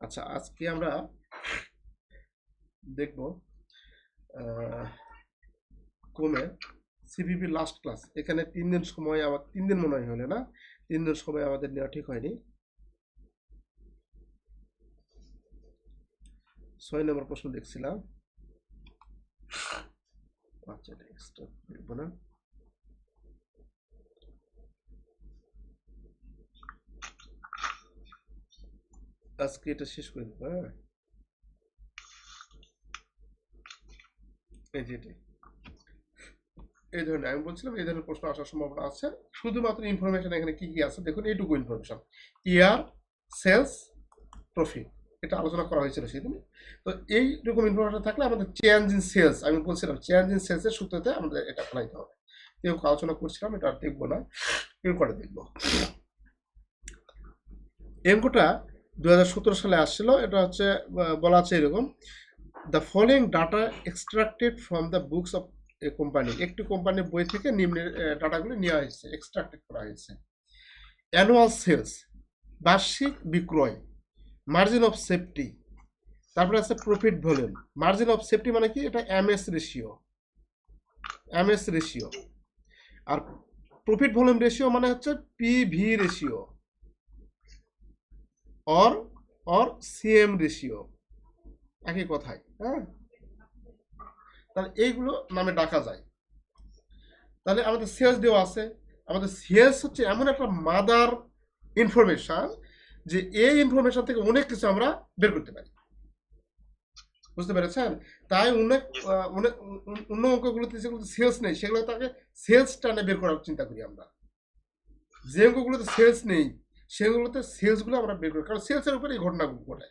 আচ্ছা আজকে আমরা দেখব কমে সিপিপি লাস্ট ক্লাস এখানে তিন দিন সময় আমার তিন দিন মনে হয় হলে না? তিন দিন সময় আমাদের নেওয়া ঠিক হয়নি। ছয় নম্বর প্রশ্ন দেখছিলাম। আচ্ছা নেক্সট দেখব না। আজকে এটা শেষ করে দেবো হ্যাঁ? এই যে এটাই। এই ধরনের, আমি বলছিলাম এই ধরনের প্রশ্ন আসার সম্ভাবনা আছে। শুধুমাত্র ইনফরমেশন এখানে কি কি আছে, দেখুন, এইটুকু ইনফরমেশন ইয়ার সেলস প্রফিট এটা আলোচনা করা হয়েছিল সেদিন। তো এইরকম ইনফরমেশন থাকলে আমাদের চেঞ্জ ইন সেলস আমি বলছিলাম চেঞ্জ ইন সেলসের সূত্রতে আমাদের এটা বানাইতে হবে। কেউ আলোচনা করছিলাম, এটা আর দেখব না। করে দেখব। এমকোটা দু হাজার সতেরো সালে আসছিল, এটা হচ্ছে বলা আছে এরকম the following data extracted from the books of a company একটি কোম্পানির বই থেকে নিম্নের ডাটাগুলি নেওয়া হয়েছে এক্সট্রাক্টেড করা হয়েছে। অ্যানুয়াল সেলস বার্ষিক বিক্রয় মার্জিন অফ সেফটি তারপরে আছে profit volume margin of safety মানে কি? এটা এমএস রেশিও এমএস রেশিও আর প্রফিট ভলিউম রেশিও মানে হচ্ছে PV ratio or or CM ratio একই কথাই হ্যাঁ? তাহলে এইগুলো নামে ডাকা যায়। তাহলে আমাদের সেলস দেওয়া আছে। আমাদের সেলস হচ্ছে এমন একটা মাদার ইনফরমেশন যে এই ইনফরমেশন থেকে অনেক কিছু আমরা বের করতে পারি। বুঝতে পেরেছেন? তাই অনেক অনেক অন্য- অন্য অঙ্কগুলোতে যেগুলোতে সেলস নেই সেগুলো তাকে সেলস টানে বের করার চিন্তা করি আমরা। যে অঙ্কগুলোতে সেলস নেই সেগুলোতে সেলসগুলো আমরা বের করি। কারণ সেলসের উপরে এই ঘটনাগুলো ঘটে।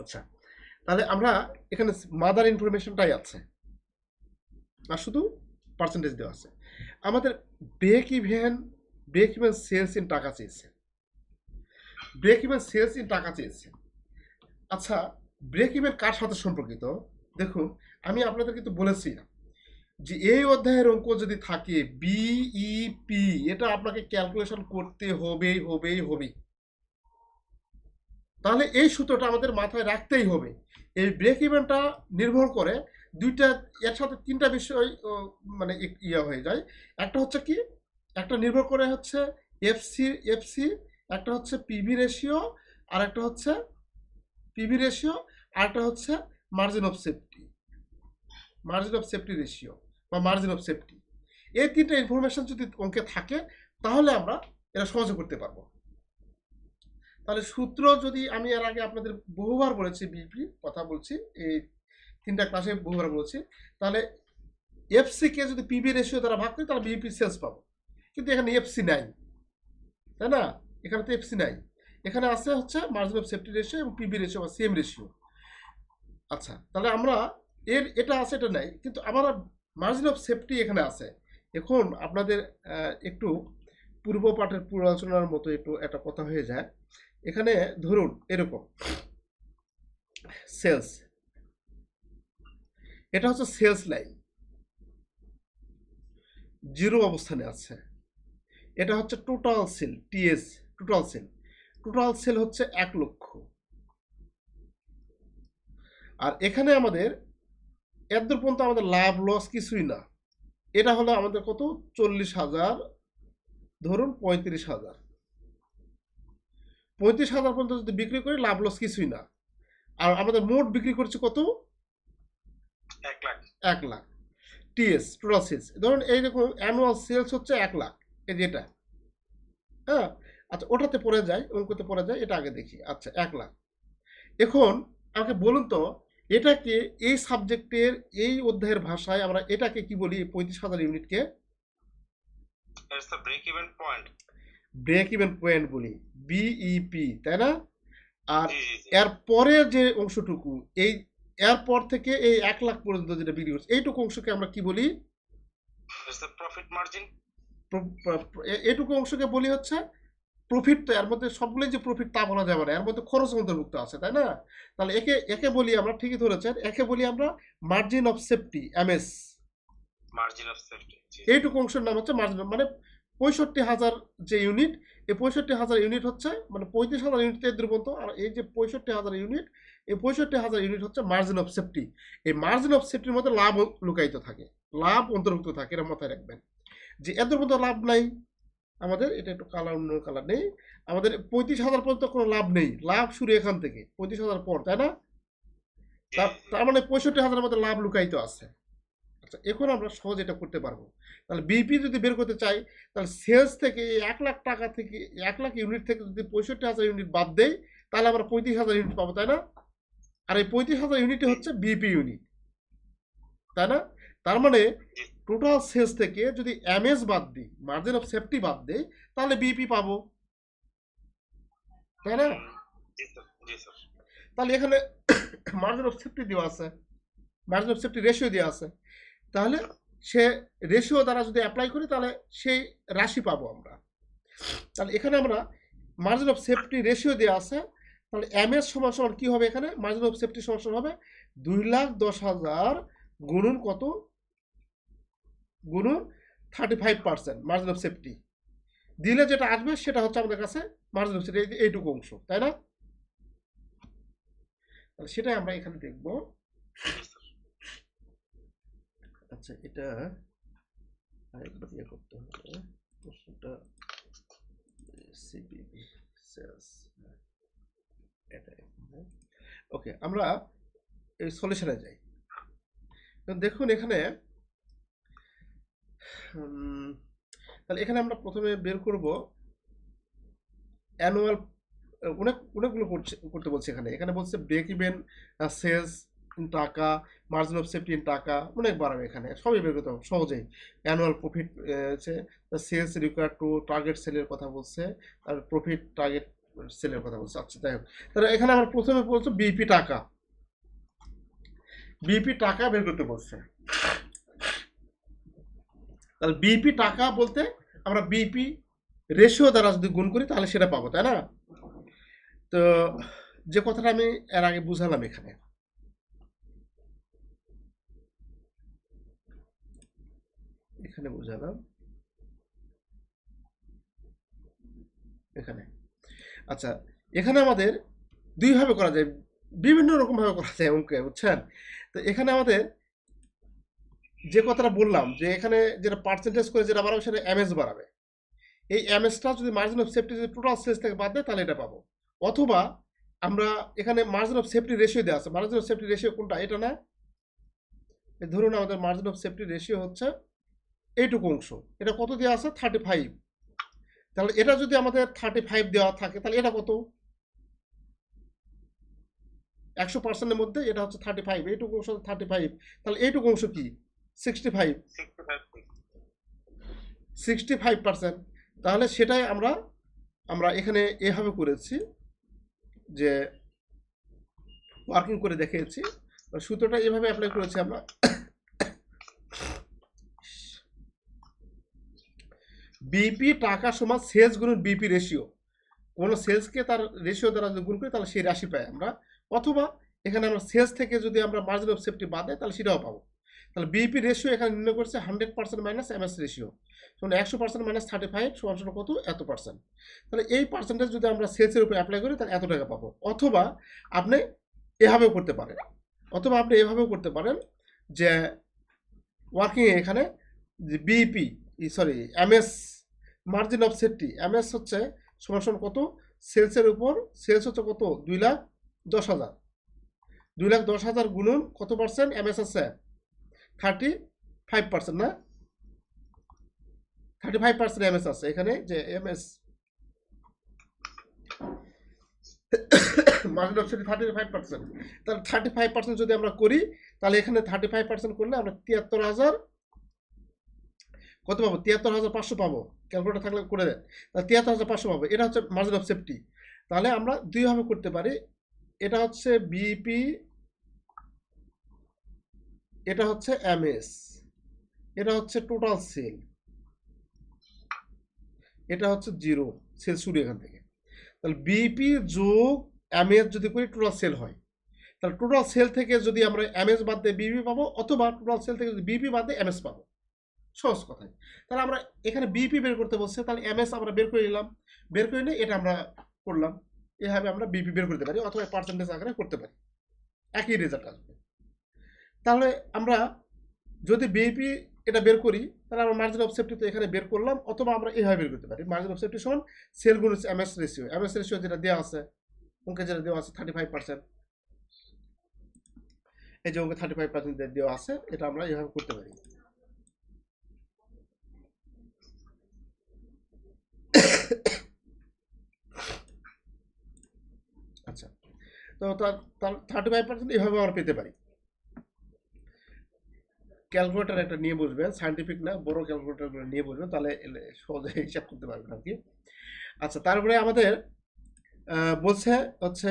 আচ্ছা তাহলে আমরা এখানে মাদার ইনফরমেশনটাই আছে। আর শুধু পার্সেন্টেজ দেওয়া আছে। আমাদের break even break even sales in টাকা চেয়েছে। ব্রেক ইভেন সেলস ইন টাকা চেয়েছে। আচ্ছা ব্রেক ইভেন কার সাথে সম্পর্কিত? দেখুন, আমি আপনাদের কিন্তু বলেছি যে এই অধ্যায়ের অঙ্ক যদি থাকে বিইপি এটা আপনাকে ক্যালকুলেশন করতে হবেই হবেই হবেই। তাহলে এই সূত্রটা আমাদের মাথায় রাখতেই হবে। এই ব্রেক ইভেনটা নির্ভর করে দুইটা এর সাথে তিনটা বিষয় মানে ইয়ে হয়ে যায়। একটা হচ্ছে কি? একটা নির্ভর করে হচ্ছে এফসি এফসি একটা হচ্ছে পিভি রেশিও আর একটা হচ্ছে পিভি রেশিও আর একটা হচ্ছে margin of safety margin of safety ratio বা মার্জিন অফ সেফটি এই তিনটা ইনফরমেশন যদি অঙ্কে থাকে, তাহলে আমরা এটা সহজে করতে পারব। তাহলে সূত্র যদি আমি এর আগে আপনাদের বহুবার বলেছি বিপি কথা বলছি, এই তিনটা ক্লাসে বহুবার বলেছি, তাহলে এফসি কে যদি পিবি রেশিও দ্বারা ভাগ করি, তাহলে বিপি সেলস পাবো। কিন্তু এখানে এফসি নাই। তাই না? এখানে তো এফসি নাই। এখানে আছে হচ্ছে মার্জিন অফ সেফটি রেশিও এবং পিবি রেশিও বা সেম রেশিও আচ্ছা তাহলে আমরা এর, এটা আছে, এটা নাই, কিন্তু আমার মার্জিন অফ সেফটি এখানে আছে। এখন আপনাদের একটু পূর্ব পাঠের পূর্বালোচনার মতো একটু একটা কথা হয়ে যায়। এখানে ধরুন, এরকম। সেলস এটা হচ্ছে সেলস লাইন জিরো অবস্থানে আছে। এটা হচ্ছে total sale TS total sale total sale হচ্ছে এক লক্ষ। আর এখানে আমাদের এতদূর পর্যন্ত আমাদের লাভ লস কিছুই না। এটা হলো আমাদের কত? চল্লিশ হাজার ধরুন পঁয়ত্রিশ হাজার। পঁয়ত্রিশ হাজার পর্যন্ত যদি বিক্রি করি লাভ লস কিছুই না। আর আমাদের মোট বিক্রি করছে কত? এক লাখ। এক লাখ। টিএস টোটাল সেলস ধরুন এইরকম অ্যানুয়াল সেলস হচ্ছে এক লাখ এই যেটা হ্যাঁ? আচ্ছা ওটাতে পড়ে যায় অঙ্কতে পড়ে যায় এটা আগে দেখি। আচ্ছা এক লাখ। এখন আমাকে বলুন তো এটাকে এই সাবজেক্টের এই অধ্যায়ের ভাষায় আমরা এটাকে কি বলি পঁয়ত্রিশ হাজার ইউনিটকে? ব্রেক ইভেন পয়েন্ট বলি বিইপি তাই না? আর এর পরের যে অংশটুকু এই এরপর থেকে এই এক লাখ পর্যন্ত যেটা বিক্রি করছে এইটুকু অংশকে আমরা কি বলি? প্রফিট মার্জিন প্র- প্র- এটুকু অংশকে বলি হচ্ছে প্রফিট তো এর মধ্যে সবগুলোই যে প্রফিট তা বলা যাবে না এর মধ্যে খরচ অন্তর্ভুক্ত আছে তাই না? তাহলে একে একে বলি আমরা ঠিকই ধরেছেন একে বলি আমরা margin of safety MS margin of safety এইটুকু অংশের নাম হচ্ছে মার্জিন মানে পঁয়ষট্টি হাজার যে ইউনিট এই পঁয়ষট্টি হাজার ইউনিট হচ্ছে মানে পঁয়ত্রিশ হাজার ইউনিট দ্রবন্ত আর এই যে পঁয়ষট্টি হাজার ইউনিট এই পঁয়ষট্টি হাজার ইউনিট হচ্ছে মার্জিন অফ সেফটি এই মার্জিন অফ সেফটির মধ্যে লাভ লুকায়িত থাকে লাভ অন্তর্ভুক্ত থাকে এটা মাথায় রাখবেন। যে এত পর্যন্ত লাভ নাই আমাদের, এটা একটু কালার অন্য কালার নেই। আমাদের পঁয়ত্রিশ হাজার পর্যন্ত কোনো লাভ নেই। লাভ শুরু এখান থেকে, পঁয়ত্রিশ হাজার পর, তাই না? তার- মানে পঁয়ষট্টি হাজারের মধ্যে লাভ লুকায়িত আছে। আচ্ছা এখন আমরা সহজ এটা করতে পারব। তাহলে বিপি যদি বের করতে চাই, তাহলে সেলস থেকে এক লাখ টাকা থেকে, এক লাখ ইউনিট থেকে যদি পঁয়ষট্টি হাজার ইউনিট বাদ দেই, তাহলে আমরা পঁয়ত্রিশ হাজার ইউনিট পাবো, তাই না? আর এই পঁয়ত্রিশ হাজার ইউনিটই হচ্ছে বিপি ইউনিট তাই না? তার মানে টোটাল সেলস থেকে যদি এমএস বাদ দিই মার্জিন অফ সেফটি বাদ দেই তাহলে বিপি পাবো। তাই না? তাহলে এখানে মার্জিন অফ সেফটি দেওয়া আছে। মার্জিন অফ সেফটি রেশিও দেওয়া আছে। তাহলে সে রেশিও দ্বারা যদি অ্যাপ্লাই করি তাহলে সেই রাশি পাবো আমরা। তাহলে এখানে আমরা মার্জিন অফ সেফটি রেশিও দেওয়া আছে। তাহলে এম এস সমান সমান কী হবে এখানে? মার্জিন অফ সেফটি সমান হবে দুই লাখ দশ হাজার গুণন কত? গুণন thirty five percent margin of safety দিলে যেটা আসবে, সেটা হচ্ছে আমাদের কাছে মার্জিন অফ সেফটি এইটুকু অংশ, তাই না? তাহলে সেটাই আমরা এখানে দেখব। আচ্ছা এটা আরেকবার ইয়ে করতে হবে। প্রশ্নটা সিবিবি সেলস এটা ওকে আমরা এই সলিউশনে যাই। দেখুন এখানে তাহলে এখানে আমরা প্রথমে বের করব অ্যানুয়াল, অনেক, অনেকগুলো করছে, করতে বলছে এখানে। এখানে বলছে ব্রেক ইভেন সেলস ইন টাকা মার্জিন অফ সেফটি ইন টাকা, অনেক বাড়াবে এখানে, সবই বের করতে হবে, সহজেই। অ্যানুয়াল প্রফিট আছে সেলস রিকোয়ার টু টার্গেট সেলের কথা বলছে, আর প্রফিট টার্গেট সেলের কথা বলছে। আচ্ছা হোক, তাহলে এখানে আমরা প্রথমে বলছো বিপি টাকা। বিপি টাকা বের করতে বলছে। তাহলে বিপি টাকা বলতে আমরা বিপি রেশিও দ্বারা যদি গুণ করি, তাহলে সেটা পাবো, তাই না? তো যে কথাটা আমি এর আগে বুঝালাম এখানে। এখানে বুঝালাম। এখানে। আচ্ছা এখানে আমাদের দুইভাবে করা যায়, বিভিন্ন রকম ভাবে করা যায় অঙ্কে, বুঝছেন? তো এখানে আমাদের যে কথাটা বললাম যে এখানে যেটা পার্সেন্টেজ করে যেটা বাড়াবে সেটা এমএস বাড়াবে। এই এমএসটা যদি মার্জিন অফ সেফটি যদি টোটাল সেলস থেকে বাদ দেয়, তাহলে এটা পাবো। অথবা আমরা এখানে মার্জিন অফ সেফটি রেশিও দেওয়া আছে। মার্জিন অফ সেফটি রেশিও কোনটা? এটা না? ধরুন আমাদের মার্জিন অফ সেফটি রেশিও হচ্ছে এইটুকু অংশ। এটা কত দেওয়া আছে? থার্টি ফাইভ তাহলে এটা যদি আমাদের থার্টি ফাইভ দেওয়া থাকে, তাহলে এটা কত? একশো পার্সেন্টের মধ্যে এটা হচ্ছে থার্টি ফাইভ এইটুকু অংশ থার্টি ফাইভ তাহলে এইটুকু অংশ কি? Sixty five sixty five percent তাহলে সেটাই আমরা আমরা এখানে এভাবে করেছি যে ওয়ার্কিং করে দেখিয়েছি। সূত্রটা এভাবে অ্যাপ্লাই করেছি আমরা। বিপি টাকা সমান সেলস গুণন বিপি রেশিও কোনো সেলসকে তার রেশিও দ্বারা যদি গুণ করি তাহলে সেই রাশি পাই আমরা। অথবা এখানে আমরা সেলস থেকে যদি আমরা মার্জিন অফ সেফটি বাদ দেয় তাহলে সেটাও পাবো। তাহলে বিপি রেশিও এখানে নির্ণয় করছে hundred percent minus MS ratio যেমন একশো পার্সেন্ট মাইনাস থার্টি ফাইভ সমান সমান কত? এত পার্সেন্ট তাহলে এই পার্সেন্টেজ যদি আমরা সেলসের উপরে অ্যাপ্লাই করি, তাহলে এত টাকা পাবো। অথবা আপনি এভাবেও করতে পারেন। অথবা আপনি এভাবেও করতে পারেন যে ওয়ার্কিংয়ে এখানে যে BP sorry MS margin of safety MS হচ্ছে সমান সমান কত সেলসের উপর সেলস হচ্ছে কত? দুই লাখ দশ হাজার। দুই লাখ দশ হাজার গুণুন কত পার্সেন্ট এমএস আছে থার্টি ফাইভ পার্সেন্ট না? থার্টি ফাইভ পার্সেন্ট এমএস আছে। এখানে যে MS margin of safety thirty five percent তাহলে থার্টি ফাইভ পার্সেন্ট যদি আমরা করি, তাহলে এখানে থার্টি ফাইভ পার্সেন্ট করলে আমরা তিয়াত্তর হাজার কত পাবো? তিয়াত্তর হাজার পাঁচশো পাবো। ক্যালকুলেটার থাকলে করে দেন। তাহলে তিয়াত্তর হাজার পাঁচশো পাবো। এটা হচ্ছে মার্জিন অফ সেফটি তাহলে আমরা দুইভাবে করতে পারি। এটা হচ্ছে বিপি এটা হচ্ছে এমএস এটা হচ্ছে টোটাল সেল এটা হচ্ছে জিরো সেল শুরু এখান থেকে। তাহলে বিপি যোগ এমএস যদি করি টোটাল সেল হয়। তাহলে টোটাল সেল থেকে যদি আমরা এমএস বাদ দিয়ে বিপি পাবো, অথবা টোটাল সেল থেকে যদি বিপি বাদ দিয়ে এমএস পাবো। সহজ কথায় তাহলে আমরা এখানে বিপি বের করতে বলছে, তাহলে এমএস আমরা বের করে নিলাম। বের করে নিয়ে এটা আমরা করলাম। এভাবে আমরা বিপি বের করতে পারি, অথবা পার্সেন্টেজ আকারে করতে পারি। একই রেজাল্ট আসবে। তাহলে আমরা যদি বিপি এটা বের করি, তাহলে আমরা মার্জিন অফ সেফটি তো এখানে বের করলাম, অথবা আমরা এইভাবে বের করতে পারি। মার্জিন অফ সেফটি সমান সেল গুণ এমএস রেশিও এমএস রেশিও যেটা দেওয়া আছে, অঙ্কে যেটা দেওয়া আছে থার্টি ফাইভ পার্সেন্ট এই যে অঙ্কে থার্টি ফাইভ পার্সেন্ট দেওয়া আছে, এটা আমরা এইভাবে করতে পারি। আচ্ছা। তো তার থার্টি ফাইভ পার্সেন্ট এইভাবে আমরা পেতে পারি। ক্যালকুলেটার একটা নিয়ে বসবেন সাইন্টিফিক না বড় ক্যালকুলেটার নিয়ে বসবেন তাহলে সহজে হিসাব করতে পারবেন আর কি। আচ্ছা তারপরে আমাদের বলছে হচ্ছে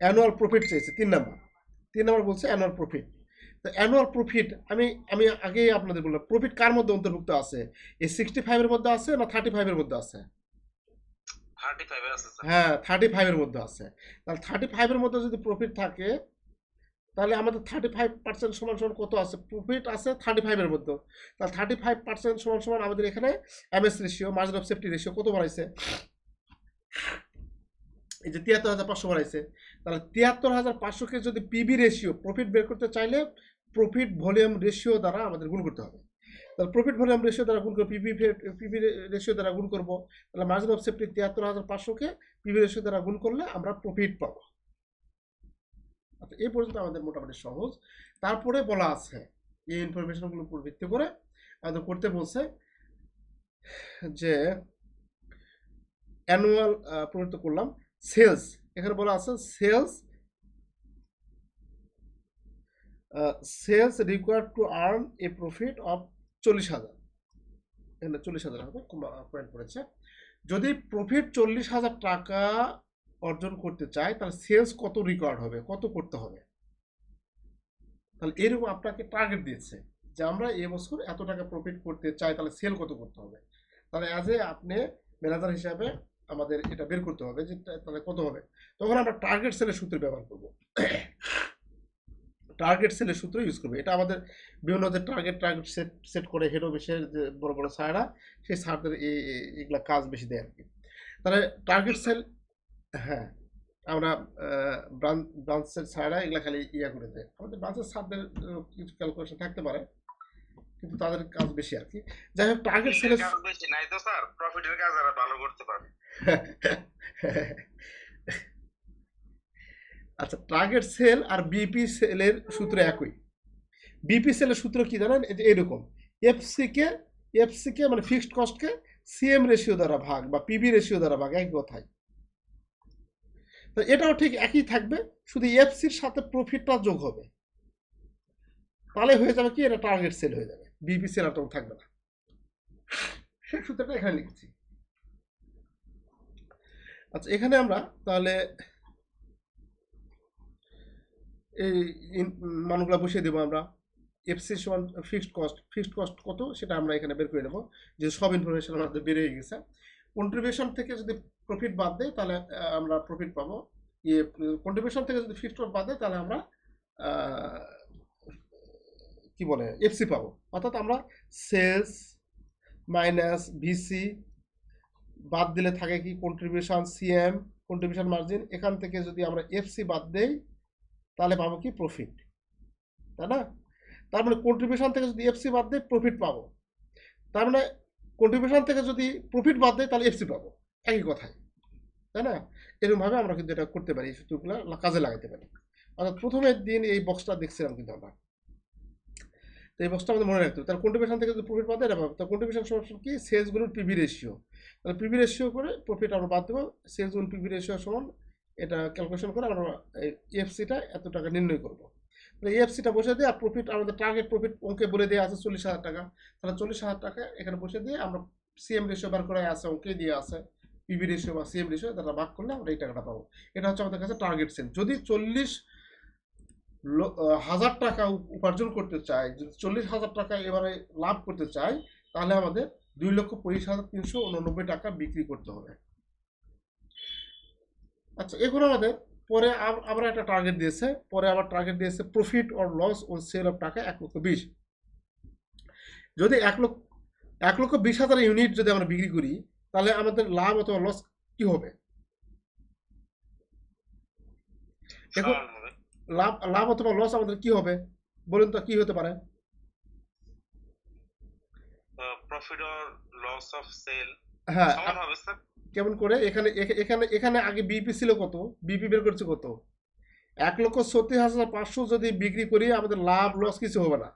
অ্যানুয়াল প্রফিট চেয়েছে তিন নাম্বার। তিন নাম্বার বলছে অ্যানুয়াল প্রফিট তো অ্যানুয়াল প্রফিট আমি আমি আগেই আপনাদের বললাম প্রফিট কার মধ্যে অন্তর্ভুক্ত আছে? এই সিক্সটি ফাইভের মধ্যে আছে না থার্টি ফাইভের মধ্যে আছে? হ্যাঁ থার্টি ফাইভের মধ্যে আছে। তাহলে থার্টি ফাইভের মধ্যে যদি প্রফিট থাকে তাহলে আমাদের থার্টি ফাইভ পার্সেন্ট সমান সমান কত আছে? প্রফিট আছে থার্টি ফাইভের মধ্যে। তাহলে থার্টি ফাইভ পার্সেন্ট সমান সমান আমাদের এখানে MS ratio margin of safety ratio কত বাড়াইছে? এই যে তিয়াত্তর হাজার পাঁচশো বাড়াইছে। তাহলে তিয়াত্তর হাজার পাঁচশোকে যদি পিবি রেশিও প্রফিট বের করতে চাইলে প্রফিট ভলিউম রেশিও দ্বারা আমাদের গুণ করতে হবে। তাহলে প্রফিট ভলিউম রেশিও দ্বারা গুণ করে পিবি পিবি রেশিও দ্বারা গুণ করব। তাহলে মার্জিন অফ সেফটি তিয়াত্তর হাজার পাঁচশোকে পিবি রেশিও দ্বারা গুণ করলে আমরা প্রফিট পাবো। আচ্ছা এই পর্যন্ত আমাদের মোটামুটি সহজ। তারপরে বলা আছে, এই ইনফরমেশনগুলোর উপর ভিত্তি করে আমাদের করতে বলছে যে অ্যানুয়াল প্রবৃত্ত করলাম সেলস এখানে বলা আছে sales sales required to earn a profit of চল্লিশ হাজার। এখানে চল্লিশ হাজার হবে পয়েন্ট পড়েছে। যদি প্রফিট চল্লিশ হাজার টাকা অর্জন করতে চায়, তাহলে সেলস কত রিকোয়ার্ড হবে, কত করতে হবে? তাহলে এরকম আপনাকে টার্গেট দিচ্ছে যে আমরা এবছর এত টাকা প্রফিট করতে চাই, তাহলে সেল কত করতে হবে? তাহলে অ্যাজ এ আপনি ম্যানেজার হিসাবে আমাদের এটা বের করতে হবে যে তাহলে কত হবে? তখন আমরা টার্গেট সেলের সূত্র ব্যবহার করব। টার্গেট সেলের সূত্র ইউজ করব। এটা আমাদের বিভিন্ন যে টার্গেট টার্গেট সেট সেট করে হেড অফিসের যে বড় বড় স্যাররা সেই স্যারদের এই এই- এগুলা কাজ বেশি দেয় আর কি তাহলে টার্গেট সেল হ্যাঁ আমরা ব্রাঞ্চের স্যাররা এগুলা খালি ইয়া করে দেয়। আমাদের ব্রাঞ্চের আহ, কিছু ক্যালকুলেশন থাকতে পারে কিন্তু তাদের কাজ বেশি আর কি। যাই হোক টার্গেট কাজ বেশি নাই তো স্যার প্রফিটের কাজ আর ভালো করতে পারে। আচ্ছা টার্গেট সেল আর বিপি সেলের সূত্র একই। বিপি সেলের সূত্র কি জানেন? এই যে এরকম এফসি কে এফসি কে মানে ফিক্সড কস্টকে সিএম রেশিও দ্বারা ভাগ বা পিবি রেশিও দ্বারা ভাগ একই কথাই তো এটাও ঠিক একই থাকবে, শুধু এফসির সাথে প্রফিটটা যোগ হবে। তাহলে হয়ে যাবে কি? এটা টার্গেট সেল হয়ে যাবে। বিপি সেল আর থাকবে না। সেই সূত্রটা এখানে লিখছি। আচ্ছা এখানে আমরা তাহলে এই মানগুলা বসিয়ে দেবো আমরা। এফসি সমান ফিক্সড কস্ট ফিক্সড কস্ট কত? সেটা আমরা এখানে বের করে নেব। যে সব ইনফরমেশন আমাদের বের হয়ে গেছে। কন্ট্রিবিউশন থেকে যদি প্রফিট বাদ দেয় তাহলে আমরা প্রফিট পাবো। ইয়ে কন্ট্রিবিউশন থেকে যদি ফিক্সড বাদ দেয় তাহলে আমরা কি বলে এফসি পাবো। অর্থাৎ আমরা সেলস মাইনাস ভিসি বাদ দিলে থাকে কি? কন্ট্রিবিউশন সিএম কন্ট্রিবিউশন মার্জিন এখান থেকে যদি আমরা এফসি বাদ দেই, তাহলে পাবো কি? প্রফিট তাই না? তার মানে কন্ট্রিবিউশন থেকে যদি এফসি বাদ দেয় প্রফিট পাবো। তার মানে কন্ট্রিবিউশন থেকে যদি প্রফিট বাদ দেয় তাহলে এফসি পাবো। একই কথাই, তাই না? এরকমভাবে আমরা কিন্তু এটা করতে পারি, এই সূত্রগুলো কাজে লাগাতে পারি। অর্থাৎ প্রথমের দিন এই বক্সটা দেখছিলাম কিন্তু আমরা। তো এই বক্সটা আমাদের মনে রাখতে হবে। তাহলে কন্ট্রিবিউশন থেকে যদি প্রফিট বাদ দেয় এটা পাবো তো কন্ট্রিবিউশন সমান কি? সেলস গুণন পিভি রেশিও তাহলে পিভি রেশিও করে প্রফিট আমরা বাদ দেবো। সেলস গুণ পিভি রেশিও সমান, এটা ক্যালকুলেশন করে আমরা এফসিটা এত টাকা নির্ণয় করব। তাহলে এফসিটা বসে দিয়ে আর প্রফিট আমাদের টার্গেট প্রফিট অঙ্কে বলে দেওয়া আছে চল্লিশ হাজার টাকা। তাহলে চল্লিশ হাজার টাকা এখানে বসে দিয়ে আমরা সিএম রেশিও বার করে আছে, অঙ্কে দিয়ে আছে। পিভি রেশিও বা সিএম রেশিও তারা ভাগ করলে আমরা এই টাকাটা পাবো। এটা হচ্ছে আমাদের কাছে টার্গেট সেল যদি চল্লিশ হাজার টাকা উপার্জন করতে চাই যদি চল্লিশ হাজার টাকা এবারে লাভ করতে চাই তাহলে আমাদের দুই লক্ষ পঁচিশ হাজার তিনশো উননব্বই টাকা বিক্রি করতে হবে। আচ্ছা এখন আমাদের পরে আবার একটা টার্গেট দিয়েছে। পরে আবার টার্গেট দিয়েছে profit or loss on sale of টাকা এক লক্ষ বিশ। যদি এক লক্ষ এক লক্ষ বিশ হাজার ইউনিট যদি আমরা বিক্রি করি তাহলে আমাদের লাভ অথবা লস কি হবে? হবে লাভ লাভ অথবা লস আমাদের কি হবে? বলুন তো কি হতে পারে? Profit or loss of sale হ্যাঁ কেমন করে? এখানে এখানে এখানে আগে বিপি ছিল কত? বিপি বের করছে কত? এক লক্ষ ছত্রিশ হাজার পাঁচশো যদি বিক্রি করি আমাদের লাভ লস কিছু হবে না।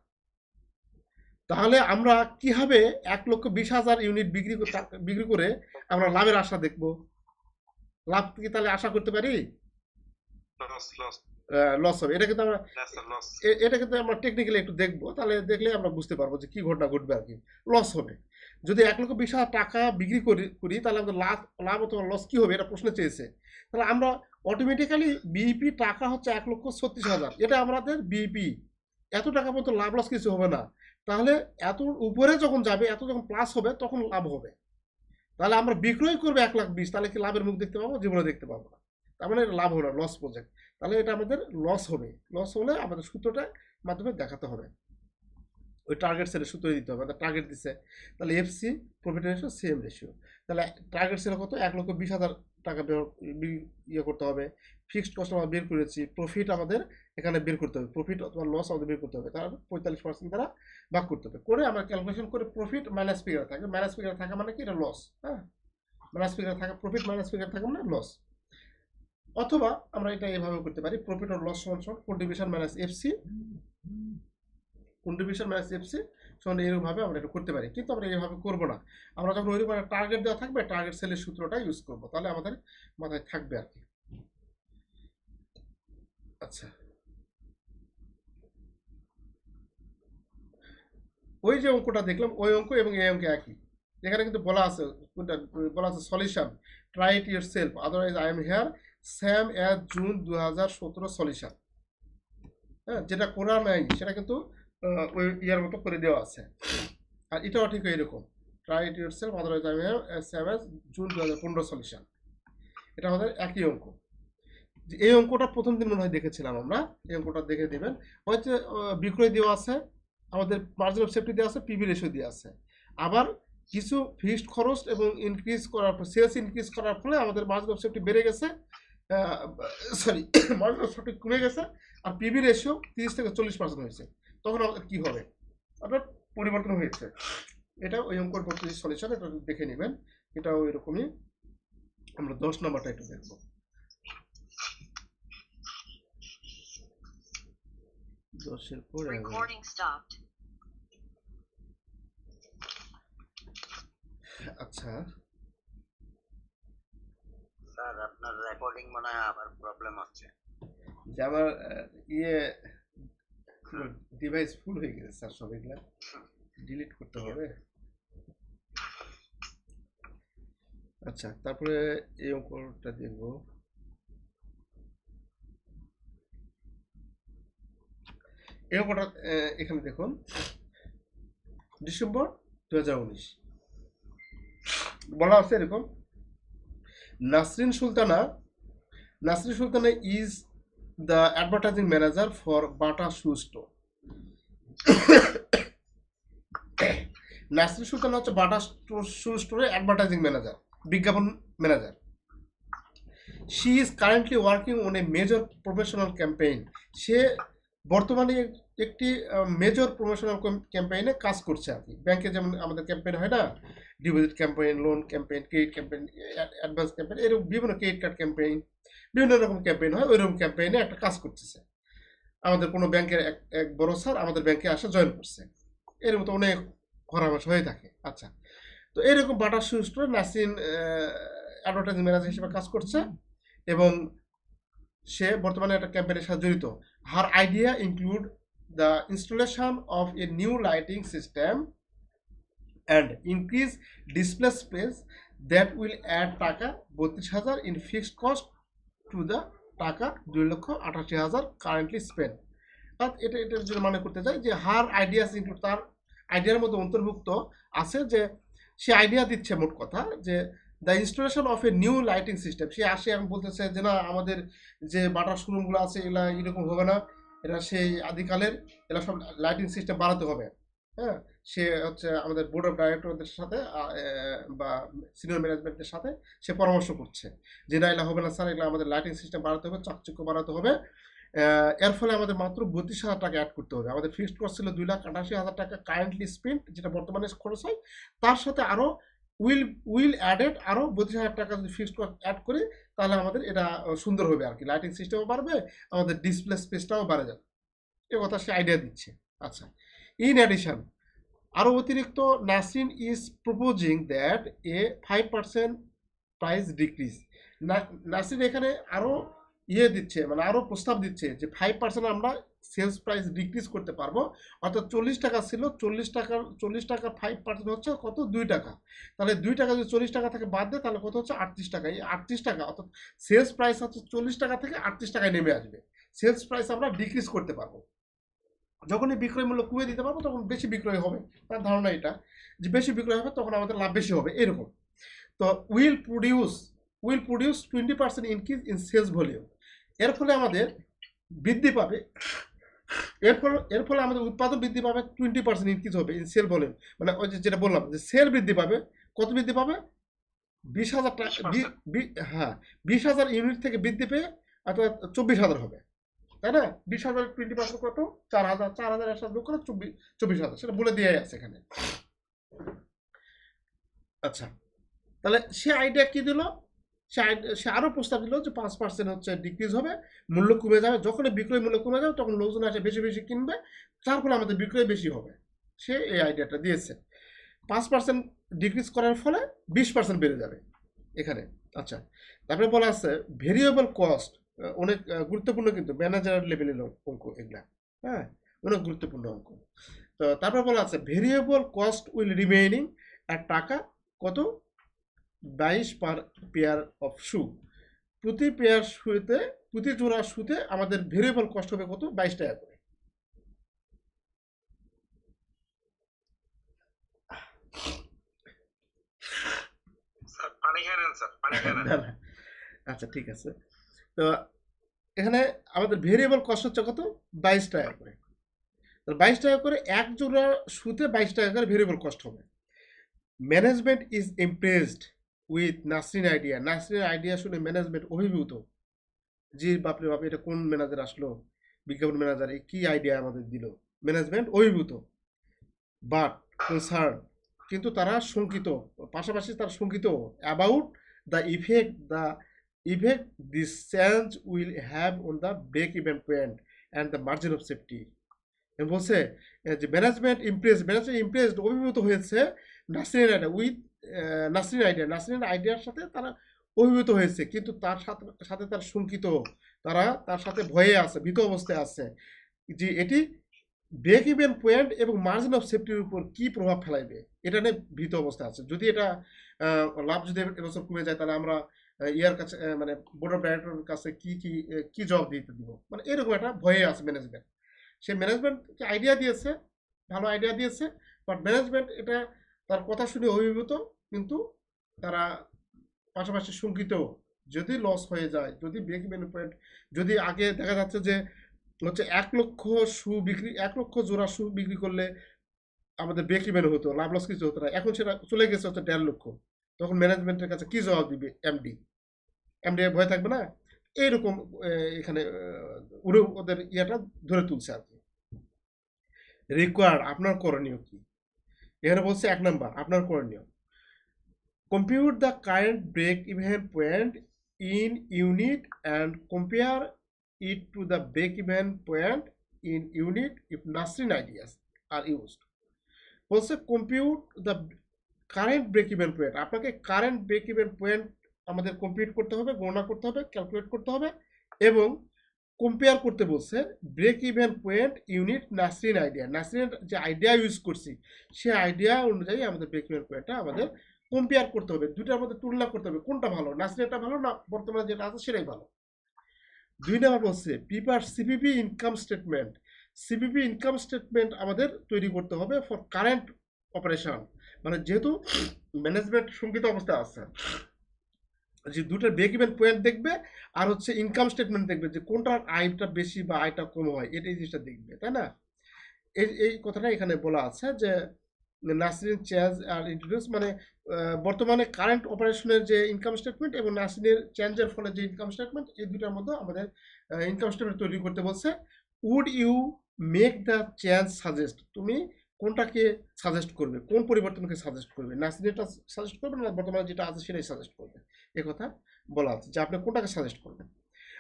তাহলে আমরা কীভাবে এক লক্ষ বিশ হাজার ইউনিট বিক্রি কর- বিক্রি করে আমরা লাভের আশা দেখব? লাভ কি তাহলে আশা করতে পারি? লস হবে। এটা কিন্তু আমরা এটা কিন্তু আমরা টেকনিক্যালি একটু দেখব। তাহলে দেখলে আমরা বুঝতে পারব যে কি ঘটনা ঘটবে আর কি। লস হবে। যদি এক লক্ষ বিশ হাজার টাকা বিক্রি করি করি তাহলে আমাদের লাভ লাভ অথবা লস কি হবে? এটা প্রশ্ন চেয়েছে। তাহলে আমরা অটোমেটিক্যালি বিইপি টাকা হচ্ছে এক লক্ষ ছত্রিশ হাজার। এটা আমাদের বিইপি এত টাকা পর্যন্ত লাভ লস কিছু হবে না। তাহলে এত উপরে যখন যাবে, এত যখন প্লাস হবে, তখন লাভ হবে। তাহলে আমরা বিক্রয় করব এক লাখ বিশ, তাহলে কি লাভের মুখ দেখতে পাবো? জীবনে দেখতে পাবো না। তার মানে লাভ না লস প্রজেক্ট তাহলে এটা আমাদের লস হবে লস হলে আমাদের সূত্রটা মাধ্যমে দেখাতে হবে। ওই টার্গেট সেলের সূত্র দিতে হবে। টার্গেট দিচ্ছে তাহলে FC profit ratio same ratio তাহলে টার্গেট সেল কত? এক লক্ষ বিশ হাজার টাকা ইয়ে করতে হবে। ফিক্সড কস্ট আমরা বের করেছি। প্রফিট আমাদের এখানে বের করতে হবে। প্রফিট অথবা লস আমাদের বের করতে হবে। তার পঁয়তাল্লিশ পার্সেন্ট দ্বারা ভাগ করতে হবে। করে আমরা ক্যালকুলেশন করে প্রফিট মাইনাস ফিগার থাকে। মাইনাস ফিগার থাকা মানে কি? এটা লস হ্যাঁ? মাইনাস ফিগার থাকা প্রফিট মাইনাস ফিগার থাকা মানে লস অথবা আমরা এটা এভাবে করতে পারি। প্রফিট আর লস সমান সমান contribution minus FC contribution minus FC সমান এরকমভাবে আমরা এটা করতে পারি। কিন্তু আমরা এইভাবে করব না। আমরা যখন ওইরকম একটা টার্গেট দেওয়া থাকবে টার্গেট সেলের সূত্রটা ইউজ করব। তাহলে আমাদের মাথায় থাকবে আর কি। আচ্ছা। ওই যে অঙ্কটা দেখলাম, ওই অঙ্ক এবং এই অঙ্ক একই। এখানে কিন্তু বলা আছে কোনটা বলা আছে solution try it yourself otherwise I am here same as June দু হাজার সতেরো সলিউশন হ্যাঁ যেটা করা নাই, সেটা কিন্তু ওই ইয়ার মতো করে দেওয়া আছে। আর এটাও ঠিক এরকম try it your same as June দু হাজার পনেরো সলিউশন এটা আমাদের একই অঙ্ক। যে এই অঙ্কটা প্রথম দিন মনে হয় দেখেছিলাম আমরা। এই অঙ্কটা দেখে দেবেন। আহ, বিক্রয় দেওয়া আছে আমাদের মার্জিন অফ সেফটি দেওয়া আছে পিবি রেশিও দেওয়া আছে। আবার কিছু ফিক্সড খরচ এবং ইনক্রিজ করার সেলস ইনক্রিজ করার ফলে আমাদের মার্জিন অফ সেফটি বেড়ে গেছে। সরি মার্জিন অফ সেফটি কমে গেছে। আর পিবি রেশিও তিরিশ থেকে চল্লিশ পার্সেন্ট হয়েছে। তখন কী হবে? আপনার পরিবর্তন হয়েছে। এটা ওই অঙ্কর পদ্ধতি সলিউশন এটা দেখে নেবেন। এটাও এরকমই। আমরা দশ নম্বরটা একটু দেখব। দশের পর. আচ্ছা। স্যার আপনার রেকর্ডিং মনে হয় আবার প্রবলেম হচ্ছে। যে আমার ইয়ে ডিভাইস ফুল হয়ে গেছে স্যার সব এগুলা ডিলিট করতে হবে। আচ্ছা তারপরে এই অঙ্কটা দেখব। এই অঙ্কটা এখানে দেখুন। ডিসেম্বর দু হাজার উনিশ। বলা আছে এরকম, Nasrin Sultana Nasrin Sultana is the advertising manager for Bata Shoe Store. Nasrin Sultan হচ্ছে বাটা শু স্টোরের অ্যাডভার্টাইজিং ম্যানেজার বিজ্ঞাপন manager she is currently working on a major professional campaign সে বর্তমানে একটি মেজর প্রমোশনাল ক্যাম্পেইনে কাজ করছে আর কি। ব্যাংকে যেমন আমাদের ক্যাম্পেইন হয় না deposit campaign loan campaign credit campaign advance campaign এরকম বিভিন্ন ক্রেডিট কার্ড ক্যাম্পেইন বিভিন্ন রকম ক্যাম্পেইন হয়, ওইরকম ক্যাম্পেইনে একটা কাজ করতেছে। আমাদের কোনো ব্যাংকের এক এক বড় স্যার আমাদের ব্যাংকে আসে জয়েন করছে। এর মতো অনেক পরামর্শ হয়ে থাকে। আচ্ছা তো এরকম বাটার শু স্টোরে নাসিন অ্যাডভার্টাইজিং ম্যানেজার হিসেবে কাজ করছে এবং সে বর্তমানে একটা ক্যাম্পেইনের সাথে জড়িত। Her idea include the installation of a new lighting system and increase display space that will add টাকা বত্রিশ হাজার in fixed cost to the টাকা দুই লক্ষ আঠাশি হাজার কারেন্টলি স্পেন্ড অর্থাৎ এটা, এটার জন্য মনে করতে চাই যে হার আইডিয়াস ইনক্লুড তার আইডিয়ার মধ্যে অন্তর্ভুক্ত আছে যে সে আইডিয়া দিচ্ছে মোট কথা যে the installation of a new lighting system সে আসে এবং বলতেছে যে না, আমাদের যে বাটার শোরুমগুলো আছে এগুলা এরকম হবে না এটা সেই আদিকালের, এরা সব লাইটিং সিস্টেম বাড়াতে হবে। হ্যাঁ? সে হচ্ছে আমাদের বোর্ড অফ ডাইরেক্টরদের সাথে বা সিনিয়র ম্যানেজমেন্টের সাথে সে পরামর্শ করছে যে, না, এগুলো হবে না স্যার, এগুলো আমাদের লাইটিং সিস্টেম বাড়াতে হবে, চাকচক্য বাড়াতে হবে। এর ফলে আমাদের মাত্র বত্রিশ হাজার টাকা অ্যাড করতে হবে। আমাদের ফিক্সড কস্ট ছিল দুই লাখ আটাশি হাজার টাকা কারেন্টলি স্পেন্ড যেটা বর্তমানে খরচ হয়। তার সাথে আরও উইল উইল অ্যাডেড আরও বত্রিশ হাজার টাকা যদি ফিক্সড কস্ট অ্যাড করি, তাহলে আমাদের এটা সুন্দর হবে আর কি লাইটিং সিস্টেমও বাড়বে, আমাদের ডিসপ্লে স্পেসটাও বাড়ে যাবে। এ কথা সে আইডিয়া দিচ্ছে। আচ্ছা। ইন অ্যাডিশন আরও অতিরিক্ত Nasrin is proposing that a five percent price decrease Nasrin এখানে আরও ইয়ে দিচ্ছে মানে আরও প্রস্তাব দিচ্ছে যে ফাইভ পার্সেন্ট আমরা সেলস প্রাইস ডিক্রিজ করতে পারব। অর্থাৎ চল্লিশ টাকা ছিল, চল্লিশ টাকার চল্লিশ টাকা ফাইভ পার্সেন্ট হচ্ছে কত? দুই টাকা। তাহলে দুই টাকা যদি চল্লিশ টাকা থেকে বাদ দেয়, তাহলে কত হচ্ছে? আটত্রিশ টাকা। এই আটত্রিশ টাকা, অর্থাৎ সেলস প্রাইস হচ্ছে চল্লিশ টাকা থেকে আটত্রিশ টাকায় নেমে আসবে। সেলস প্রাইস আমরা ডিক্রিজ করতে পারব। যখনই বিক্রয় মূল্য কমিয়ে দিতে পারব তখন বেশি বিক্রয় হবে। তার ধারণা এটা। যে বেশি বিক্রয় হবে তখন আমাদের লাভ বেশি হবে। এরকম। তো will produce will produce twenty percent increase in sales volume এর ফলে আমাদের বৃদ্ধি পাবে। এর ফলে এর ফলে আমাদের উৎপাদন বৃদ্ধি পাবে টোয়েন্টি পার্সেন্ট ইনক্রিজ হবে ইন সেল ভলিউম মানে ওই যে যেটা বললাম যে সেল বৃদ্ধি পাবে। কত বৃদ্ধি পাবে? বিশ হাজার টাকা হ্যাঁ বিশ হাজার ইউনিট থেকে বৃদ্ধি পেয়ে অর্থাৎ চব্বিশ হাজার হবে। তাই না? বিশ হাজার টোয়েন্টি পার্সেন্ট কত? চার হাজার চার হাজার একসাথে যোগ করে চব্বিশ চব্বিশ হাজার, সেটা বলে দিয়ে আছে এখানে। আচ্ছা তাহলে সে আইডিয়া কি দিল? সে সে আরও প্রস্তাব দিল যে পাঁচ পার্সেন্ট হচ্ছে ডিক্রিজ হবে, মূল্য কমে যাবে, যখনই বিক্রয় মূল্য কমে যাবে, তখন লোকজন আসে বেশি বেশি কিনবে তার ফলে আমাদের বিক্রয় বেশি হবে। সে এই আইডিয়াটা দিয়েছে। পাঁচ পার্সেন্ট ডিক্রিজ করার ফলে বিশ পার্সেন্ট বেড়ে যাবে এখানে। আচ্ছা তারপরে বলা আছে ভেরিয়েবল কস্ট অনেক গুরুত্বপূর্ণ কিন্তু ম্যানেজার লেভেলের অঙ্ক এগুলা হ্যাঁ? অনেক গুরুত্বপূর্ণ অঙ্ক। তো তারপর বলা আছে ভেরিয়েবল কস্ট উইল রিমেইনিং আর টাকা কত? বাইশ পার পেয়ার অফ শু প্রতি পেয়ার শুতে প্রতি জোড়া শুতে আমাদের ভেরিয়েবল কস্ট হবে কত? বাইশ টাকা করে। আচ্ছা ঠিক আছে। তো এখানে আমাদের ভেরিয়েবল কস্ট হচ্ছে কত? বাইশ টাকা করে। বাইশ টাকা করে এক জোড়া শুতে বাইশ টাকা করে ভেরিয়েবল কস্ট হবে। Management is impressed with Nasrin idea Nasrin idea শুনে ম্যানেজমেন্ট অভিভূত। জি বাপরে বাপ, এটা কোন ম্যানেজার আসলো? বিজ্ঞাপন ম্যানেজার এই কি আইডিয়া আমাদের দিল? ম্যানেজমেন্ট অভিভূত। বাট কনসার্ন কিন্তু তারা শঙ্কিত। পাশাপাশি তারা শঙ্কিত about the effect the effect this change will have on the break even point and the margin of safety বলছে যে ম্যানেজমেন্ট ইমপ্রেস ম্যানেজমেন্ট ইমপ্রেসড অভিভূত হয়েছে Nasrin idea with Nasrin idea Nasrin আইডিয়ার সাথে তারা অভিভূত হয়েছে, কিন্তু তার সাথে সাথে তার শঙ্কিত, তারা, তার সাথে ভয়ে আছে, ভীত অবস্থায় আছে। যে এটি ব্রেক ইভেন পয়েন্ট এবং মার্জিন অফ সেফটির উপর কি প্রভাব ফেলাইবে? এটা নিয়ে ভীত অবস্থায় আছে। যদি এটা লাভ যদি এবছর কমে যায়, তাহলে আমরা ইয়ার কাছে মানে বোর্ড অফ ডাইরেক্টরের কাছে কি কি কি জবাব দিতে দিব? মানে এরকম একটা ভয়ে আছে ম্যানেজমেন্ট সে ম্যানেজমেন্টকে আইডিয়া দিয়েছে, ভালো আইডিয়া দিয়েছে বাট ম্যানেজমেন্ট এটা তার কথা শুনে অভিভূত, কিন্তু তারা পাশাপাশি শঙ্কিত। যদি লস হয়ে যায়, যদি ব্রেক ইভেন পয়েন্ট যদি আগে দেখা যাচ্ছে যে হচ্ছে এক লক্ষ শু বিক্রি, এক লক্ষ জোড়া শু বিক্রি করলে আমাদের ব্রেক ইভেন হতো, লাভ লস কিছু হতো না। এখন সেটা চলে গেছে হচ্ছে দেড় লক্ষ। তখন ম্যানেজমেন্টের কাছে কি জবাব দিবে? এমডি এমডি ভয় থাকবে না। এইরকম এখানে ওদের ইয়াটা ধরে তুলছে আর কি। রিকোয়ার্ড আপনার করণীয় কি? এখানে বলছে এক নাম্বার, আপনার করণীয়। Compute the current break even point in unit and compare it to the break-even point in unit if Nasrin ideas are used. বলছে compute the current break even point আপনাকে কারেন্ট ব্রেক ইভেন পয়েন্ট আমাদের compute করতে হবে, গণনা করতে হবে calculate করতে হবে এবং কম্পেয়ার করতে বলছে break even point unit Nasrin idea নাসরিনের যে আইডিয়া ইউজ করছি সেই আইডিয়া অনুযায়ী আমাদের ব্রেক ইভেন পয়েন্টটা আমাদের কম্পেয়ার করতে হবে। দুটার মধ্যে তুলনা করতে হবে, কোনটা ভালো নাসরিনটা ভালো না বর্তমানে যেটা আছে সেটাই ভালো। দুই নম্বর বলছে pepper CPP income statement CPP income statement আমাদের তৈরি করতে হবে ফর কারেন্ট অপারেশন মানে যেহেতু ম্যানেজমেন্ট শঙ্কিত অবস্থায় আছে। যে দুটার ব্রেক ইভেন পয়েন্ট দেখবে আর হচ্ছে ইনকাম স্টেটমেন্ট দেখবে যে কোনটার আয়টা বেশি বা আয়টা কম হয় এটা এই জিনিসটা দেখবে, তাই না? এই এই কথাটা এখানে বলা আছে যে নাসরিন চেঞ্জ আর ইন্ট্রোডিউস মানে বর্তমানে কারেন্ট অপারেশনের যে ইনকাম স্টেটমেন্ট এবং নাসরিনের চেঞ্জের ফলে যে ইনকাম স্টেটমেন্ট এই দুটার মধ্যে আমাদের ইনকাম স্টেটমেন্ট তৈরি করতে বলছে। Would you make the change suggest তুমি কোনটাকে সাজেস্ট করবে? কোন পরিবর্তনকে সাজেস্ট করবে? নাসরিনটা সাজেস্ট করবে না, বর্তমানে যেটা আছে সেটাই সাজেস্ট করবে। এ কথা বলা আছে। যে আপনি কোনটাকে সাজেস্ট করবেন?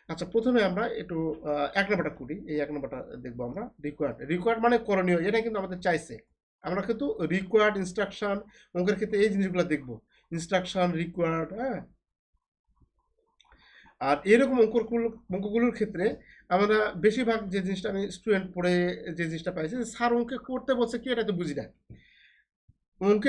আচ্ছা প্রথমে আমরা একটু এক নম্বরটা করি। এই এক নম্বরটা দেখব আমরা। রিকোয়ার্ড রিকোয়ার্ড মানে করণীয়। এটা কিন্তু আমাদের চাইছে। আমরা কিন্তু রিকোয়ার্ড ইনস্ট্রাকশন অঙ্কের ক্ষেত্রে এই জিনিসগুলো দেখব। ইনস্ট্রাকশন রিকোয়ার্ড হ্যাঁ? আর এরকম অঙ্কগুলো, অঙ্কগুলোর ক্ষেত্রে আমরা বেশিরভাগ যে জিনিসটা আমি স্টুডেন্ট পড়ে যে জিনিসটা পাইছি স্যার অঙ্কে করতে বলছে কি এটা তো বুঝি না। অঙ্কে